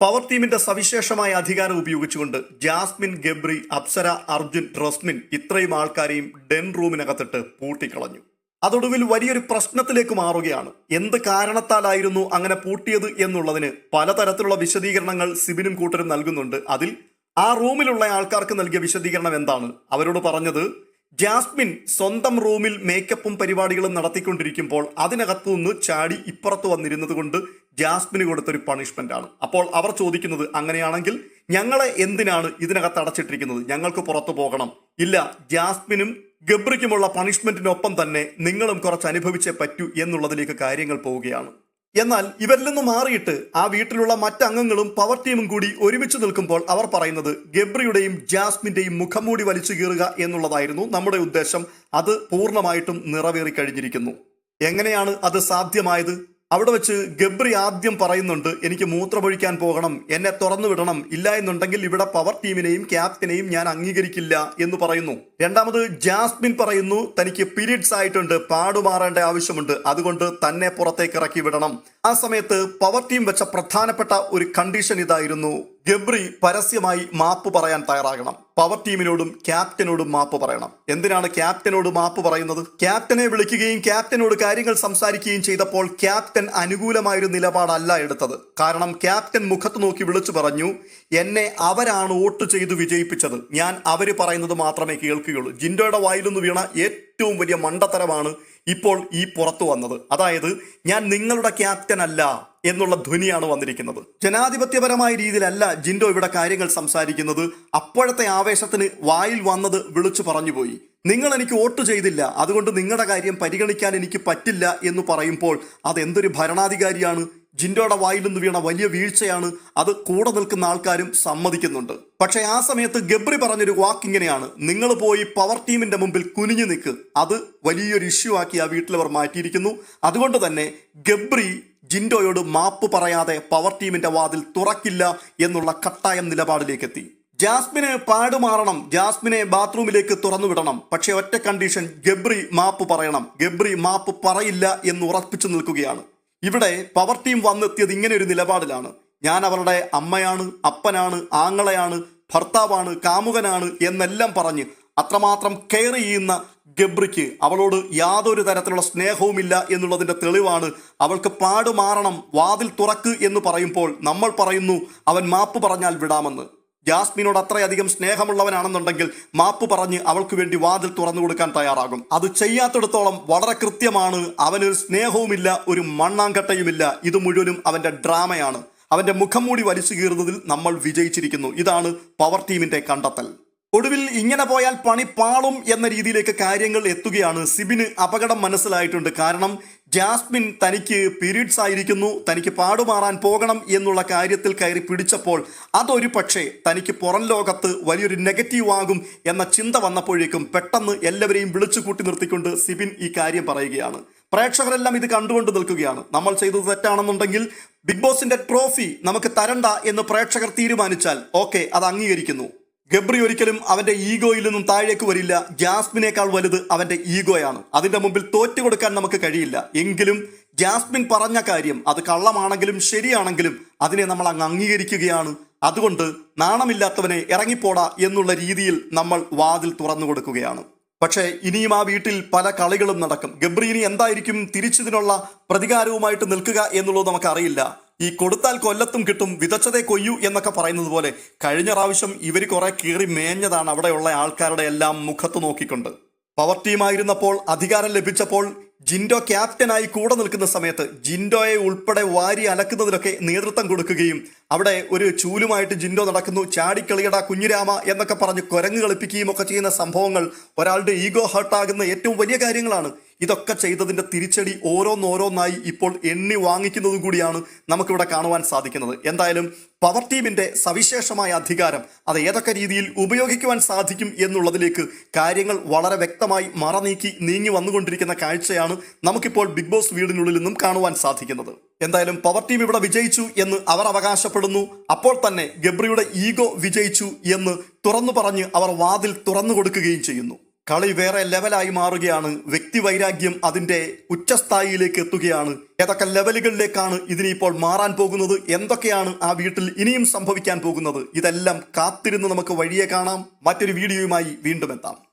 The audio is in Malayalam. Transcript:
പവർ ടീമിന്റെ സവിശേഷമായ അധികാരം ഉപയോഗിച്ചുകൊണ്ട് ജാസ്മിൻ ഗബ്രി അപ്സര അർജുൻ റസ്മിൻ ഇത്രയും ആൾക്കാരെയും ഡെൻ റൂമിനകത്തിട്ട് പൂട്ടിക്കളഞ്ഞു. അതൊടുവിൽ വലിയൊരു പ്രശ്നത്തിലേക്ക് മാറുകയാണ്. എന്ത് കാരണത്താലായിരുന്നു അങ്ങനെ പൂട്ടിയത് എന്നുള്ളതിന് പലതരത്തിലുള്ള വിശദീകരണങ്ങൾ സിബിനും കൂട്ടരും നൽകുന്നുണ്ട്. അതിൽ ആ റൂമിലുള്ള ആൾക്കാർക്ക് നൽകിയ വിശദീകരണം എന്താണ്? അവരോട് പറഞ്ഞത് ജാസ്മിൻ സ്വന്തം റൂമിൽ മേക്കപ്പും പരിപാടികളും നടത്തിക്കൊണ്ടിരിക്കുമ്പോൾ അതിനകത്തു നിന്ന് ചാടി ഇപ്പുറത്ത് വന്നിരുന്നത് കൊണ്ട് ജാസ്മിന് കൊടുത്തൊരു പണിഷ്മെന്റ് ആണ്. അപ്പോൾ അവർ ചോദിക്കുന്നത് അങ്ങനെയാണെങ്കിൽ ഞങ്ങളെ എന്തിനാണ് ഇതിനകത്ത് അടച്ചിട്ടിരിക്കുന്നത്? ഞങ്ങൾക്ക് പുറത്തു പോകണം. ഇല്ല ജാസ്മിനും ഗബ്രിക്കുമുള്ള പണിഷ്മെന്റിനൊപ്പം തന്നെ നിങ്ങളും കുറച്ച് അനുഭവിച്ചേ പറ്റൂ എന്നുള്ളതിലേക്ക് കാര്യങ്ങൾ പോവുകയാണ്. എന്നാൽ ഇവരിൽ നിന്ന് മാറിയിട്ട് ആ വീട്ടിലുള്ള മറ്റംഗങ്ങളും പവർ ടീമും കൂടി ഒരുമിച്ച് നിൽക്കുമ്പോൾ അവർ പറയുന്നത് ഗബ്രിയുടെയും ജാസ്മിന്റെയും മുഖംമൂടി വലിച്ചു കീറുക എന്നുള്ളതായിരുന്നു നമ്മുടെ ഉദ്ദേശം. അത് പൂർണമായിട്ടും നിറവേറി കഴിഞ്ഞിരിക്കുന്നു എങ്ങനെയാണ് അത് സാധ്യമായത്? അവിടെ വെച്ച് ഗബ്രി ആദ്യം പറയുന്നുണ്ട് എനിക്ക് മൂത്രമൊഴിക്കാൻ പോകണം എന്നെ തുറന്നു വിടണം. ഇല്ല എന്നുണ്ടെങ്കിൽ ഇവിടെ പവർ ടീമിനെയും ക്യാപ്റ്റനെയും ഞാൻ അംഗീകരിക്കില്ല എന്ന് പറയുന്നു. രണ്ടാമത് ജാസ്മിൻ പറയുന്നു തനിക്ക് പീരീഡ്സ് ആയിട്ടുണ്ട് പാടുമാറേണ്ട ആവശ്യമുണ്ട്. അതുകൊണ്ട് തന്നെ പുറത്തേക്ക് ഇറക്കി വിടണം. ആ സമയത്ത് പവർ ടീം വെച്ച പ്രധാനപ്പെട്ട ഒരു കണ്ടീഷൻ ഇതായിരുന്നു. ഗബ്രി പരസ്യമായി മാപ്പ് പറയാൻ തയ്യാറാകണം. പവർ ടീമിനോടും ക്യാപ്റ്റനോടും മാപ്പ് പറയണം. എന്തിനാണ് ക്യാപ്റ്റനോട് മാപ്പ് പറയുന്നത്? ക്യാപ്റ്റനെ വിളിക്കുകയും ക്യാപ്റ്റനോട് കാര്യങ്ങൾ സംസാരിക്കുകയും ചെയ്തപ്പോൾ ക്യാപ്റ്റൻ അനുകൂലമായൊരു നിലപാടല്ല എടുത്തത്. കാരണം ക്യാപ്റ്റൻ മുഖത്ത് നോക്കി വിളിച്ചു പറഞ്ഞു എന്നെ അവരാണ് വോട്ട് ചെയ്ത് വിജയിപ്പിച്ചത്. ഞാൻ അവർ പറയുന്നത് മാത്രമേ കേൾക്കുകയുള്ളൂ. ജിൻഡോയുടെ വായിലൊന്ന് വീണ ഏറ്റവും വലിയ മണ്ടത്തരമാണ് ഇപ്പോൾ ഈ പുറത്തു വന്നത്. അതായത് ഞാൻ നിങ്ങളുടെ ക്യാപ്റ്റൻ അല്ല എന്നുള്ള ധ്വനിയാണ് വന്നിരിക്കുന്നത്. ജനാധിപത്യപരമായ രീതിയിലല്ല ജിൻഡോ ഇവിടെ കാര്യങ്ങൾ സംസാരിക്കുന്നത്. അപ്പോഴത്തെ ആവേശത്തിന് വായിൽ വന്നത് വിളിച്ചു പറഞ്ഞുപോയി നിങ്ങൾ എനിക്ക് വോട്ട് ചെയ്തില്ല. അതുകൊണ്ട് നിങ്ങളുടെ കാര്യം പരിഗണിക്കാൻ എനിക്ക് പറ്റില്ല എന്ന് പറയുമ്പോൾ അതെന്തൊരു ഭരണാധികാരിയാണ്? ജിൻഡോയുടെ വായിൽ നിന്ന് വീണ വലിയ വീഴ്ചയാണ് അത് കൂടെ നിൽക്കുന്ന ആൾക്കാരും സമ്മതിക്കുന്നുണ്ട്. പക്ഷെ ആ സമയത്ത് ഗബ്രി പറഞ്ഞൊരു വാക്ക് ഇങ്ങനെയാണ്. നിങ്ങൾ പോയി പവർ ടീമിന്റെ മുമ്പിൽ കുനിഞ്ഞു നിൽക്ക്. അത് വലിയൊരു ഇഷ്യൂ ആക്കി ആ വീട്ടിലവർ മാറ്റിയിരിക്കുന്നു. അതുകൊണ്ട് തന്നെ ഗബ്രി ജിൻഡോയോട് മാപ്പ് പറയാതെ പവർ ടീമിന്റെ വാതിൽ തുറക്കില്ല എന്നുള്ള കട്ടായം നിലപാടിലേക്ക് എത്തി ജാസ്മിന് പാടുമാറണം ജാസ്മിനെ ബാത്റൂമിലേക്ക് തുറന്നു വിടണം. പക്ഷേ ഒറ്റ കണ്ടീഷൻ ഗബ്രി മാപ്പ് പറയണം. ഗബ്രി മാപ്പ് പറയില്ല എന്ന് ഉറപ്പിച്ചു നിൽക്കുകയാണ്. ഇവിടെ പവർ ടീം വന്നെത്തിയത് ഇങ്ങനെ ഒരു നിലപാടിലാണ്. ഞാൻ അവരുടെ അമ്മയാണ് അപ്പനാണ് ആങ്ങളയാണ് ഭർത്താവാണ് കാമുകനാണ് എന്നെല്ലാം പറഞ്ഞ് അത്രമാത്രം കെയർ ചെയ്യുന്ന ഗബ്രിക്ക് അവളോട് യാതൊരു തരത്തിലുള്ള സ്നേഹവുമില്ല എന്നുള്ളതിന്റെ തെളിവാണ് അവൾക്ക് പാടുമാറണം വാതിൽ തുറക്ക് എന്ന് പറയുമ്പോൾ നമ്മൾ പറയുന്നു അവൻ മാപ്പ് പറഞ്ഞാൽ വിടാമെന്ന്. ജാസ്മിനോട് അത്രയധികം സ്നേഹമുള്ളവനാണെന്നുണ്ടെങ്കിൽ മാപ്പ് പറഞ്ഞ് അവൾക്ക് വേണ്ടി വാതിൽ തുറന്നു കൊടുക്കാൻ തയ്യാറാകും. അത് ചെയ്യാത്തിടത്തോളം വളരെ കൃത്യമാണ്. അവനൊരു സ്നേഹവുമില്ല ഒരു മണ്ണാങ്കട്ടയുമില്ല. ഇത് മുഴുവനും അവന്റെ ഡ്രാമയാണ്. അവന്റെ മുഖം മൂടി വലിച്ചു കീറുന്നതിൽ നമ്മൾ വിജയിച്ചിരിക്കുന്നു. ഇതാണ് പവർ ടീമിന്റെ കണ്ടെത്തൽ. ഒടുവിൽ ഇങ്ങനെ പോയാൽ പണി പാളും എന്ന രീതിയിലേക്ക് കാര്യങ്ങൾ എത്തുകയാണ്. സിബിന് അപകടം മനസ്സിലായിട്ടുണ്ട്. കാരണം ജാസ്മിൻ തനിക്ക് പീരീഡ്സ് ആയിരിക്കുന്നു. തനിക്ക് പാടുമാറാൻ പോകണം എന്നുള്ള കാര്യത്തിൽ കയറി പിടിച്ചപ്പോൾ അതൊരു പക്ഷേ തനിക്ക് പുറം ലോകത്ത് വലിയൊരു നെഗറ്റീവ് ആകും എന്ന ചിന്ത വന്നപ്പോഴേക്കും പെട്ടെന്ന് എല്ലാവരെയും വിളിച്ചു കൂട്ടി നിർത്തിക്കൊണ്ട് സിബിൻ ഈ കാര്യം പറയുകയാണ്. പ്രേക്ഷകരെല്ലാം ഇത് കണ്ടുകൊണ്ട് നിൽക്കുകയാണ്. നമ്മൾ ചെയ്തത് തെറ്റാണെന്നുണ്ടെങ്കിൽ ബിഗ് ബോസിന്റെ ട്രോഫി നമുക്ക് തരണ്ട എന്ന് പ്രേക്ഷകർ തീരുമാനിച്ചാൽ ഓക്കെ അത് അംഗീകരിക്കുന്നു. ഗബ്രി ഒരിക്കലും അവന്റെ ഈഗോയിൽ നിന്നും താഴേക്ക് വരില്ല. ജാസ്മിനേക്കാൾ വലുത് അവന്റെ ഈഗോയാണ്. അതിന്റെ മുമ്പിൽ തോറ്റു കൊടുക്കാൻ നമുക്ക് കഴിയില്ല. എങ്കിലും ജാസ്മിൻ പറഞ്ഞ കാര്യം അത് കള്ളമാണെങ്കിലും ശരിയാണെങ്കിലും അതിനെ നമ്മൾ അങ്ങ് അംഗീകരിക്കുകയാണ്. അതുകൊണ്ട് നാണമില്ലാത്തവനെ ഇറങ്ങിപ്പോടാ എന്നുള്ള രീതിയിൽ നമ്മൾ വാതിൽ തുറന്നു കൊടുക്കുകയാണ്. പക്ഷേ ഇനിയും ആ വീട്ടിൽ പല കളികളും നടക്കും. ഗബ്രീനി എന്തായിരിക്കും തിരിച്ചതിനുള്ള പ്രതികാരവുമായിട്ട് നിൽക്കുക എന്നുള്ളത് നമുക്കറിയില്ല. ഈ കൊടുത്താൽ കൊല്ലത്തും കിട്ടും വിതച്ചതേ കൊയ്യൂ എന്നൊക്കെ പറയുന്നത് പോലെ കഴിഞ്ഞ പ്രാവശ്യം ഇവർ കുറെ കീറി മേഞ്ഞതാണ് അവിടെയുള്ള ആൾക്കാരുടെ എല്ലാം മുഖത്ത് നോക്കിക്കൊണ്ട്. പവർ ടീമായിരുന്നപ്പോൾ അധികാരം ലഭിച്ചപ്പോൾ ജിൻഡോ ക്യാപ്റ്റനായി കൂടെ നിൽക്കുന്ന സമയത്ത് ജിൻഡോയെ ഉൾപ്പെടെ വാരി അലക്കുന്നതിലൊക്കെ നേതൃത്വം കൊടുക്കുകയും അവിടെ ഒരു ചൂലുമായിട്ട് ജിൻഡോ നടക്കുന്നു ചാടിക്കളിയട കുഞ്ഞുരാമ എന്നൊക്കെ പറഞ്ഞ് കുരങ്ങ് കളിപ്പിക്കുകയും ഒക്കെ ചെയ്യുന്ന സംഭവങ്ങൾ ഒരാളുടെ ഈഗോ ഹർട്ടാകുന്ന ഏറ്റവും വലിയ കാര്യങ്ങളാണ്. ഇതൊക്കെ ചെയ്തതിന്റെ തിരിച്ചടി ഓരോന്നോരോന്നായി ഇപ്പോൾ എണ്ണി വാങ്ങിക്കുന്നതും കൂടിയാണ് നമുക്കിവിടെ കാണുവാൻ സാധിക്കുന്നത്. എന്തായാലും പവർ ടീമിന്റെ സവിശേഷമായ അധികാരം അത് ഏതൊക്കെ രീതിയിൽ ഉപയോഗിക്കുവാൻ സാധിക്കും എന്നുള്ളതിലേക്ക് കാര്യങ്ങൾ വളരെ വ്യക്തമായി മറ മറനീക്കി നീങ്ങി വന്നുകൊണ്ടിരിക്കുന്ന കാഴ്ചയാണ് നമുക്കിപ്പോൾ ബിഗ് ബോസ് വീടിനുള്ളിൽ നിന്നും കാണുവാൻ സാധിക്കുന്നത്. എന്തായാലും പവർ ടീം ഇവിടെ വിജയിച്ചു എന്ന് അവർ അവകാശപ്പെടുന്നു. അപ്പോൾ തന്നെ ഗബ്രിയുടെ ഈഗോ വിജയിച്ചു എന്ന് തുറന്നു പറഞ്ഞ് അവർ വാതിൽ തുറന്നു കൊടുക്കുകയും ചെയ്യുന്നു. കളി വേറെ ലെവലായി മാറുകയാണ്. വ്യക്തി വൈരാഗ്യം അതിന്റെ ഉച്ചസ്ഥായിയിലേക്ക് എത്തുകയാണ്. ഏതൊക്കെ ലെവലുകളിലേക്കാണ് ഇതിനിപ്പോൾ മാറാൻ പോകുന്നത്? എന്തൊക്കെയാണ് ആ വീട്ടിൽ ഇനിയും സംഭവിക്കാൻ പോകുന്നത്? ഇതെല്ലാം കാത്തിരുന്ന് നമുക്ക് വഴിയെ കാണാം. മറ്റൊരു വീഡിയോയുമായി വീണ്ടും എത്താം.